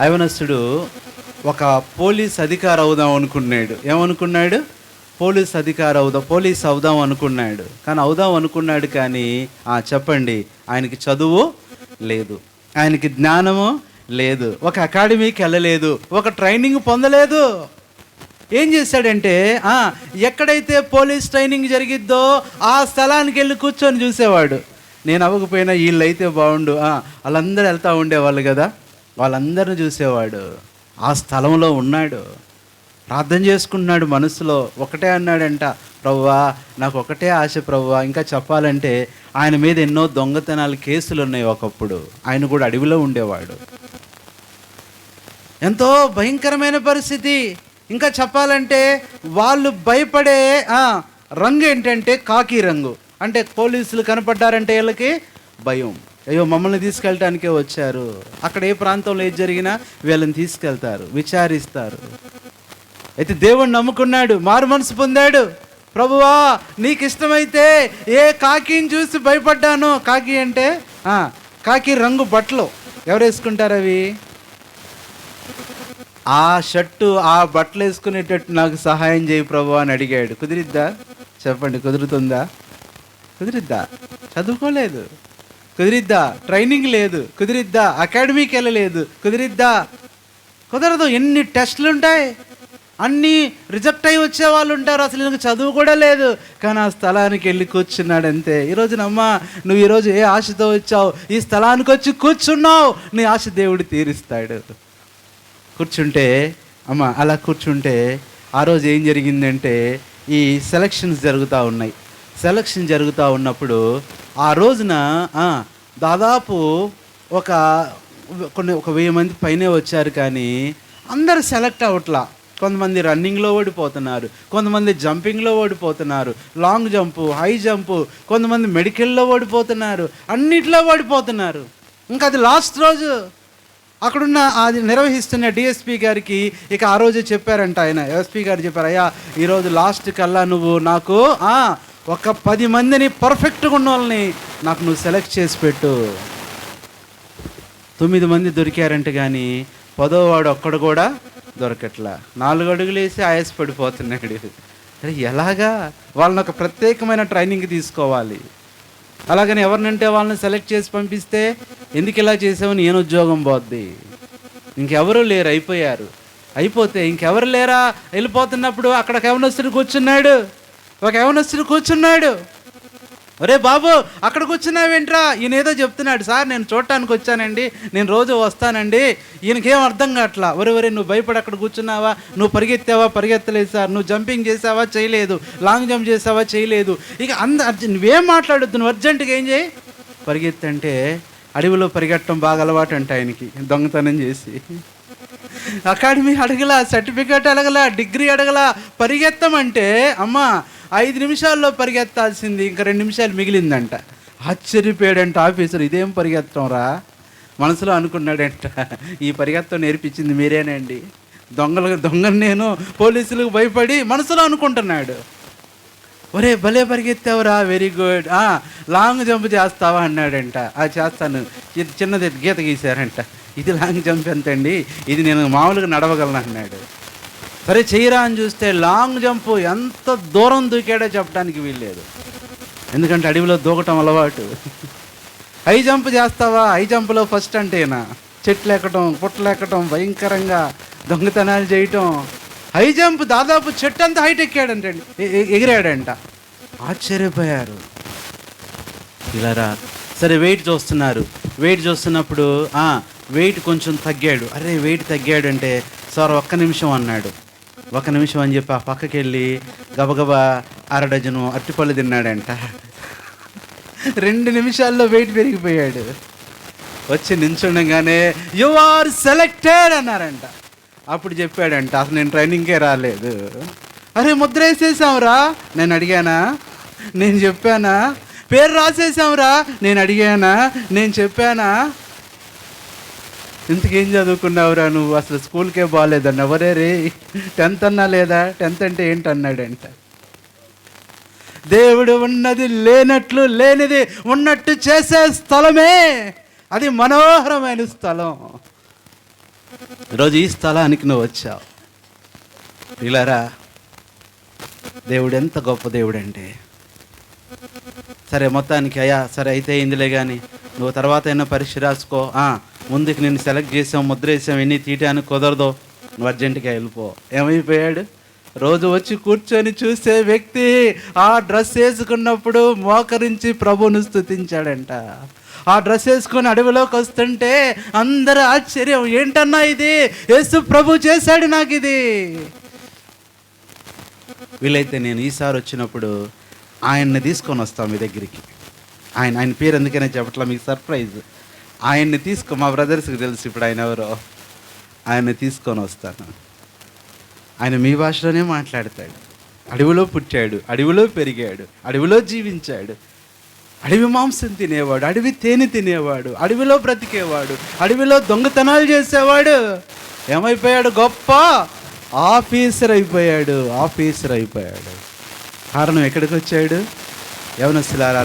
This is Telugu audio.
ఐవనస్తుడు ఒక పోలీస్ అధికారి అవుదాం అనుకున్నాడు. ఏమనుకున్నాడు? పోలీస్ అధికారి అవుదాం పోలీస్ అవుదాం అనుకున్నాడు. కానీ అవుదాం అనుకున్నాడు కానీ ఆ, చెప్పండి ఆయనకి చదువు లేదు. ఆయనకి జ్ఞానము లేదు. ఒక అకాడమీకి వెళ్ళలేదు. ఒక ట్రైనింగ్ పొందలేదు. ఏం చేశాడంటే ఎక్కడైతే పోలీస్ ట్రైనింగ్ జరిగిద్దో ఆ స్థలానికి వెళ్ళి కూర్చొని చూసేవాడు. నేను అవ్వకపోయినా వీళ్ళు అయితే బాగుండు వాళ్ళందరూ వెళ్తూ ఉండేవాళ్ళు కదా. వాళ్ళందరిని చూసేవాడు. ఆ స్థలంలో ఉన్నాడు. ప్రార్థన చేసుకుంటున్నాడు మనసులో. ఒకటే అన్నాడంట ప్రవ్వా నాకు ఒకటే ఆశ ప్రవ్వా ఇంకా చెప్పాలంటే ఆయన మీద ఎన్నో దొంగతనాలు కేసులు ఉన్నాయి ఒకప్పుడు. ఆయన కూడా అడవిలో ఉండేవాడు. ఎంతో భయంకరమైన పరిస్థితి. ఇంకా చెప్పాలంటే వాళ్ళు భయపడే రంగు ఏంటంటే కాకి రంగు. అంటే పోలీసులు కనపడ్డారంటే వీళ్ళకి భయం. అయ్యో మమ్మల్ని తీసుకెళ్ళటానికే వచ్చారు. అక్కడ ఏ ప్రాంతంలో ఏది జరిగినా వీళ్ళని తీసుకెళ్తారు విచారిస్తారు. అయితే దేవుణ్ణి నమ్ముకున్నాడు మారు మనసు పొందాడు. ప్రభువా నీకు ఇష్టమైతే ఏ కాకిని చూసి భయపడ్డాను కాకి అంటే కాకి రంగు బట్టలు. ఎవరు వేసుకుంటారు అవి? ఆ షర్టు ఆ బట్టలు వేసుకునేటట్టు నాకు సహాయం చేయి ప్రభు అని అడిగాడు. కుదిరిద్దా? చెప్పండి కుదురుతుందా? కుదిరిద్దా? చదువుకోలేదు. కుదిరిద్దా? ట్రైనింగ్ లేదు. కుదిరిద్దా? అకాడమీకి వెళ్ళలేదు కుదిరిద్దా? కుదరదు. ఎన్ని టెస్టులు ఉంటాయి? అన్నీ రిజెక్ట్ అయి వచ్చే వాళ్ళు ఉంటారు. అసలు నీకు చదువు కూడా లేదు. కానీ ఆ స్థలానికి వెళ్ళి కూర్చున్నాడు అంతే ఈరోజు నమ్మ నువ్వు ఈరోజు ఏ ఆశతో వచ్చావు? ఈ స్థలానికి వచ్చి కూర్చున్నావు. నీ ఆశ దేవుడు తీరుస్తాడు. కూర్చుంటే అమ్మ అలా కూర్చుంటే ఆ రోజు ఏం జరిగిందంటే ఈ సెలక్షన్స్ జరుగుతూ ఉన్నాయి. సెలక్షన్ జరుగుతూ ఉన్నప్పుడు ఆ రోజున దాదాపు ఒక కొన్ని ఒక వెయ్యి మంది పైనే వచ్చారు కానీ అందరు సెలెక్ట్ అవట్లా కొంతమంది రన్నింగ్లో ఓడిపోతున్నారు కొంతమంది జంపింగ్లో ఓడిపోతున్నారు లాంగ్ జంపు హై జంపు కొంతమంది మెడికల్లో ఓడిపోతున్నారు అన్నిట్లో ఓడిపోతున్నారు. ఇంకా అది లాస్ట్ రోజు అక్కడున్న అది నిర్వహిస్తున్న డిఎస్పీ గారికి ఇక ఆ రోజు చెప్పారంట ఆయన. ఎస్పీ గారు చెప్పారు అయ్యా ఈరోజు లాస్ట్ కల్లా నువ్వు నాకు ఒక పది మందిని పర్ఫెక్ట్గా ఉన్న వాళ్ళని నాకు నువ్వు సెలెక్ట్ చేసి పెట్టు. తొమ్మిది మంది దొరికారంటే కానీ పదోవాడు ఒక్కడు కూడా దొరకట్లా. నాలుగు అడుగులు వేసి ఆయాస పడిపోతున్నాడు. అరే ఎలాగా? వాళ్ళని ఒక ప్రత్యేకమైన ట్రైనింగ్ తీసుకోవాలి. అలాగని ఎవరినంటే వాళ్ళని సెలెక్ట్ చేసి పంపిస్తే ఎందుకు ఇలా చేసావు? నేను ఉద్యోగం పోద్ది. ఇంకెవరూ లేరు అయిపోయారు. అయిపోతే ఇంకెవరు లేరా? వెళ్ళిపోతున్నప్పుడు అక్కడ ఒక కూర్చున్నాడు. ఒక యవనస్తుడు కూర్చున్నాడు. ఒరే బాబు అక్కడ కూర్చున్నావేంట్రా? ఈయన ఏదో చెప్తున్నాడు. సార్ నేను చూడటానికి వచ్చానండి. నేను రోజు వస్తానండి. ఈయనకేం అర్థం కావట్లా? ఒరే ఒరే నువ్వు భయపడి అక్కడ కూర్చున్నావా? నువ్వు పరిగెత్తావా? పరిగెత్తలేదు సార్. నువ్వు జంపింగ్ చేసావా? చేయలేదు. లాంగ్ జంప్ చేసావా? చేయలేదు. ఇక అంద అర్జెంట్ నువ్వేం మాట్లాడొద్దు నువ్వు అర్జెంటుగా ఏం చేయి. పరిగెత్తంటే అడవిలో పరిగెట్టడం బాగా అలవాటు అంట ఆయనకి దొంగతనం చేసి. అకాడమీ అడగల సర్టిఫికేట్ అడగల డిగ్రీ అడగల పరిగెత్తమంటే అమ్మ ఐదు నిమిషాల్లో పరిగెత్తాల్సింది ఇంకా రెండు నిమిషాలు మిగిలిందంట. ఆశ్చర్యపోయాడంట ఆఫీసర్ ఇదేం పరిగెత్తం రా? మనసులో అనుకున్నాడంట ఈ పరిగెత్తం నేర్పించింది మీరేనండి. దొంగలు దొంగను నేను పోలీసులకు భయపడి మనసులో అనుకుంటున్నాడు. ఒరే భలే పరిగెత్తావురా వెరీ గుడ్. లాంగ్ జంప్ చేస్తావా? అన్నాడంట. ఆ చేస్తాను. ఇది చిన్నది గీత గీశారంట. ఇది లాంగ్ జంప్ ఎంత అండి ఇది నేను మామూలుగా నడవగలను అన్నాడు. సరే చేయరా అని చూస్తే లాంగ్ జంప్ ఎంత దూరం దూకాడో చెప్పడానికి వీల్లేదు. ఎందుకంటే అడవిలో దూకటం అలవాటు. హై జంప్ చేస్తావా? హై జంప్లో ఫస్ట్ అంటేనా? చెట్లు ఎక్కటం పుట్టలు ఎక్కటం భయంకరంగా దొంగతనాలు చేయటం. హై జంప్ దాదాపు చెట్టు అంతా హైట్ ఎక్కాడంటండి ఎగిరాడంట. ఆశ్చర్యపోయారు. ఇలారా సరే వెయిట్ చూస్తున్నారు. వెయిట్ చూస్తున్నప్పుడు వెయిట్ కొంచెం తగ్గాడు. అరే వెయిట్ తగ్గాడు అంటే సార్ ఒక్క నిమిషం అన్నాడు. ఒక నిమిషం అని చెప్పి ఆ పక్కకి వెళ్ళి గబగబా అర డజను అరటిపళ్ళు తిన్నాడంట. రెండు నిమిషాల్లో వెయిట్ పెరిగిపోయాడు. వచ్చి నించుండగానే యు ఆర్ సెలెక్టెడ్ అన్నారంట. అప్పుడు చెప్పాడంట అసలు నేను ట్రైనింగ్కే రాలేదు. అరే ముద్ర వేసేసాంరా నేను అడిగానా? నేను చెప్పానా? పేరు రాసేసాంరా నేను అడిగానా? నేను చెప్పానా? ఇంతకేం చదువుకున్నావురా నువ్వు? అసలు స్కూల్కే బాగాలేదన్న ఎవరే రే టెన్త్ అన్నా లేదా? టెన్త్ అంటే ఏంటి అన్నాడంట దేవుడు ఉన్నది లేనట్లు లేనిది ఉన్నట్టు చేసే స్థలమే. అది మనోహరమైన స్థలం. ఈరోజు ఈ స్థలానికి నువ్వు వచ్చావు. ఇలారా దేవుడు ఎంత గొప్ప దేవుడు అంటే సరే మొత్తానికి అయ్యా సరే అయితే ఇందులే కానీ నువ్వు తర్వాత అయినా పరీక్ష రాసుకో. ముందుకు నేను సెలెక్ట్ చేసాం ముద్ర వేసాం ఎన్ని తీయటానికి కుదరదు నువ్వు అర్జెంటుగా వెళ్ళిపో. ఏమైపోయాడు? రోజు వచ్చి కూర్చొని చూసే వ్యక్తి ఆ డ్రెస్ వేసుకున్నప్పుడు మోకరించి ప్రభువును స్థుతించాడంట ఆ డ్రెస్ వేసుకొని అడవిలోకి వస్తుంటే అందరూ ఆశ్చర్యం ఏంటన్నా ఇది? యేసు ప్రభు చేశాడు నాకు ఇది వీలైతే నేను ఈసారి వచ్చినప్పుడు ఆయన్ని తీసుకొని వస్తాం మీ దగ్గరికి. ఆయన ఆయన పేరు ఎందుకనే చెప్పట్లా? మీకు సర్ప్రైజ్. ఆయన్ని తీసుకో మా బ్రదర్స్కి తెలుసు ఇప్పుడు ఆయన ఎవరో. ఆయన్ని తీసుకొని వస్తాను. ఆయన మీ భాషలోనే మాట్లాడతాడు. అడవిలో పుట్టాడు అడవిలో పెరిగాడు అడవిలో జీవించాడు. అడవి మాంసం తినేవాడు అడవి తేనె తినేవాడు అడవిలో బ్రతికేవాడు అడవిలో దొంగతనాలు చేసేవాడు. ఏమైపోయాడు? గొప్ప ఆఫీసర్ అయిపోయాడు ఆఫీసర్ అయిపోయాడు. కారణం ఎక్కడికి వచ్చాడు యవనశిలారా